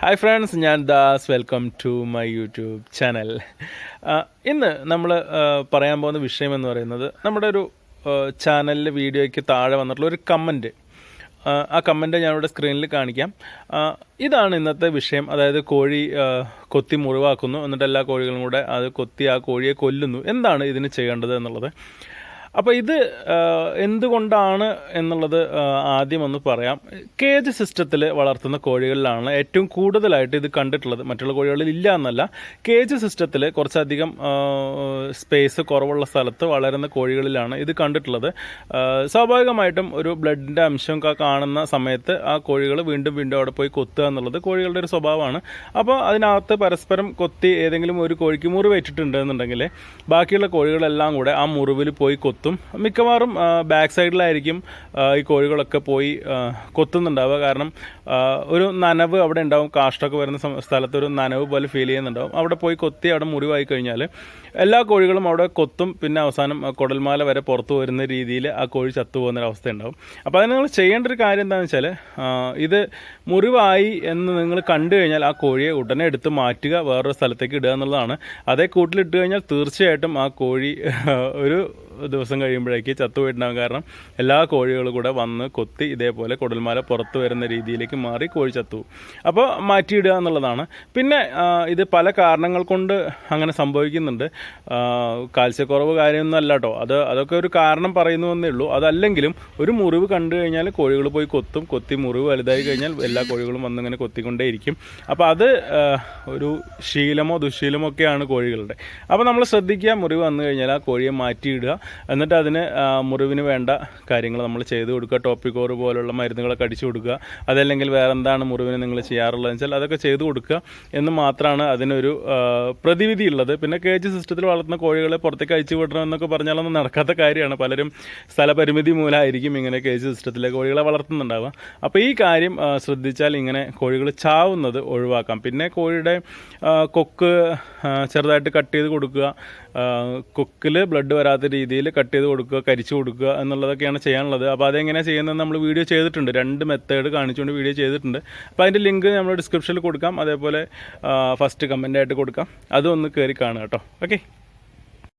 Hi friends ഞാൻ Das. Welcome to my YouTube channel ഇന്ന് നമ്മൾ പറയാൻ പോകുന്ന വിഷയം എന്ന് പറയുന്നത് നമ്മുടെ ഒരു ചാനലിലെ വീഡിയോയ്ക്ക് താഴെ വന്നിട്ടുള്ള ഒരു കമന്റ് ആ കമന്റ് ഞാനിവിടെ സ്ക്രീനിൽ കാണിക്കാം. ഇതാണ് ഇന്നത്തെ വിഷയം. അതായത് കോഴി കൊത്തി മുറിവാക്കുന്നു. എന്നിട്ട് എല്ലാ കോഴികളും കൂടെ അത് കൊത്തി ആ കോഴിയെ കൊല്ലുന്നു. എന്താണ് ഇതിന് ചെയ്യേണ്ടത് എന്നുള്ളത്? അപ്പോൾ ഇത് എന്തുകൊണ്ടാണ് എന്നുള്ളത് ആദ്യം ഒന്ന് പറയാം. കേജ് സിസ്റ്റത്തിൽ വളർത്തുന്ന കോഴികളിലാണ് ഏറ്റവും കൂടുതലായിട്ട് ഇത് കണ്ടിട്ടുള്ളത്. മറ്റുള്ള കോഴികളിൽ ഇല്ല എന്നല്ല. കേജ് സിസ്റ്റത്തിൽ കുറച്ചധികം സ്പേസ് കുറവുള്ള സ്ഥലത്ത് വളരുന്ന കോഴികളിലാണ് ഇത് കണ്ടിട്ടുള്ളത്. സ്വാഭാവികമായിട്ടും ഒരു ബ്ലഡിന്റെ അംശം കാണുന്ന സമയത്ത് ആ കോഴികൾ വീണ്ടും വീണ്ടും അവിടെ പോയി കൊത്തുക എന്നുള്ളത് കോഴികളുടെ ഒരു സ്വഭാവമാണ്. അപ്പോൾ അതിനകത്ത് പരസ്പരം കൊത്തി ഏതെങ്കിലും ഒരു കോഴിക്ക് മുറിവേറ്റിട്ടുണ്ട് എന്നുണ്ടെങ്കിൽ ബാക്കിയുള്ള കോഴികളെല്ലാം കൂടെ ആ മുറിവിൽ പോയി കൊത്തും മിക്കവാറും ബാക്ക് സൈഡിലായിരിക്കും ഈ കോഴികളൊക്കെ പോയി കൊത്തുന്നുണ്ടാവുക. കാരണം ഒരു നനവ് അവിടെ ഉണ്ടാവും. കാഷ്ടമൊക്കെ വരുന്ന സ്ഥലത്ത് ഒരു നനവ് പോലെ ഫീൽ ചെയ്യുന്നുണ്ടാവും. അവിടെ പോയി കൊത്തി അവിടെ മുറിവായി കഴിഞ്ഞാൽ എല്ലാ കോഴികളും അവിടെ കൊത്തും. പിന്നെ അവസാനം കുടൽമാല വരെ പുറത്തു വരുന്ന രീതിയിൽ ആ കോഴി ചത്തുപോകുന്നൊരവസ്ഥ ഉണ്ടാവും അപ്പോൾ അതിന് നിങ്ങൾ ചെയ്യേണ്ട ഒരു കാര്യം എന്താണെന്ന് വെച്ചാൽ ഇത് മുറിവായി എന്ന് നിങ്ങൾ കണ്ടു കഴിഞ്ഞാൽ ആ കോഴിയെ ഉടനെ എടുത്ത് മാറ്റുക വേറൊരു സ്ഥലത്തേക്ക് ഇടുക എന്നുള്ളതാണ്. അതേ കൂട്ടിലിട്ട് കഴിഞ്ഞാൽ തീർച്ചയായിട്ടും ആ കോഴി ഒരു ദിവസം കഴിയുമ്പോഴേക്ക് ചത്തുപോയിട്ടുണ്ടാകും കാരണം എല്ലാ കോഴികളും കൂടെ വന്ന് കൊത്തി ഇതേപോലെ കുടൽമാല പുറത്തു വരുന്ന രീതിയിലേക്ക് മാറി കോഴി ചത്തു. അപ്പോൾ മാറ്റിയിടുക എന്നുള്ളതാണ്. പിന്നെ ഇത് പല കാരണങ്ങൾ കൊണ്ട് അങ്ങനെ സംഭവിക്കുന്നുണ്ട്. കാൽസ്യക്കുറവ് കാര്യമൊന്നും അല്ല കേട്ടോ അത് അതൊക്കെ ഒരു കാരണം പറയുന്നു എന്നേ ഉള്ളൂ. അതല്ലെങ്കിലും ഒരു മുറിവ് കണ്ടു കഴിഞ്ഞാൽ കോഴികൾ പോയി കൊത്തും. കൊത്തി മുറിവ് വലുതായി കഴിഞ്ഞാൽ എല്ലാ കോഴികളും വന്നിങ്ങനെ കൊത്തിക്കൊണ്ടേയിരിക്കും. അപ്പോൾ അത് ഒരു ശീലമോ ദുശീലമോ ഒക്കെയാണ് കോഴികളുടെ. അപ്പോൾ നമ്മൾ ശ്രദ്ധിക്കുക മുറിവ് വന്നു കഴിഞ്ഞാൽ ആ കോഴിയെ മാറ്റിയിടുക. എന്നിട്ട് അതിന് മുറിവിന് വേണ്ട കാര്യങ്ങൾ നമ്മൾ ചെയ്ത് കൊടുക്കുക. ടോപ്പിക്കോറ് പോലുള്ള മരുന്നുകളൊക്കെ അടിച്ചു കൊടുക്കുക. അതല്ലെങ്കിൽ വേറെ എന്താണ് മുറിവിന് നിങ്ങൾ ചെയ്യാറുള്ളതെന്ന് വെച്ചാൽ അതൊക്കെ ചെയ്തു കൊടുക്കുക എന്ന് മാത്രമാണ് അതിനൊരു പ്രതിവിധി ഉള്ളത്. പിന്നെ കേജ് സിസ്റ്റത്തിൽ വളർത്തുന്ന കോഴികളെ പുറത്തേക്ക് അയച്ചു വിടണം എന്നൊക്കെ പറഞ്ഞാലൊന്നും നടക്കാത്ത കാര്യമാണ്. പലരും സ്ഥലപരിമിതി മൂലമായിരിക്കും ഇങ്ങനെ കേജ് സിസ്റ്റത്തിലെ കോഴികളെ വളർത്തുന്നുണ്ടാവുക. അപ്പോൾ ഈ കാര്യം ശ്രദ്ധിച്ചാൽ ഇങ്ങനെ കോഴികൾ ചാവുന്നത് ഒഴിവാക്കാം. പിന്നെ കോഴിയുടെ കൊക്ക് ചെറുതായിട്ട് കട്ട് ചെയ്ത് കൊടുക്കുക. കൊക്കിൽ ബ്ലഡ് വരാത്ത രീതിയിൽ കട്ട് ചെയ്ത് കൊടുക്കുക കരിച്ചു കൊടുക്കുക എന്നുള്ളതൊക്കെയാണ് ചെയ്യാനുള്ളത്. അപ്പോൾ അതെങ്ങനെയാണ് ചെയ്യുന്നത് നമ്മൾ വീഡിയോ ചെയ്തിട്ടുണ്ട്. രണ്ട് മെത്തേഡ് കാണിച്ചുകൊണ്ട് വീഡിയോ ചെയ്തിട്ടുണ്ട്. അപ്പോൾ അതിന്റെ ലിങ്ക് നമ്മൾ ഡിസ്ക്രിപ്ഷനിൽ കൊടുക്കാം. അതേപോലെ ഫസ്റ്റ് കമന്റായിട്ട് കൊടുക്കാം. അതും ഒന്ന് കയറി കാണുക കേട്ടോ. ഓക്കെ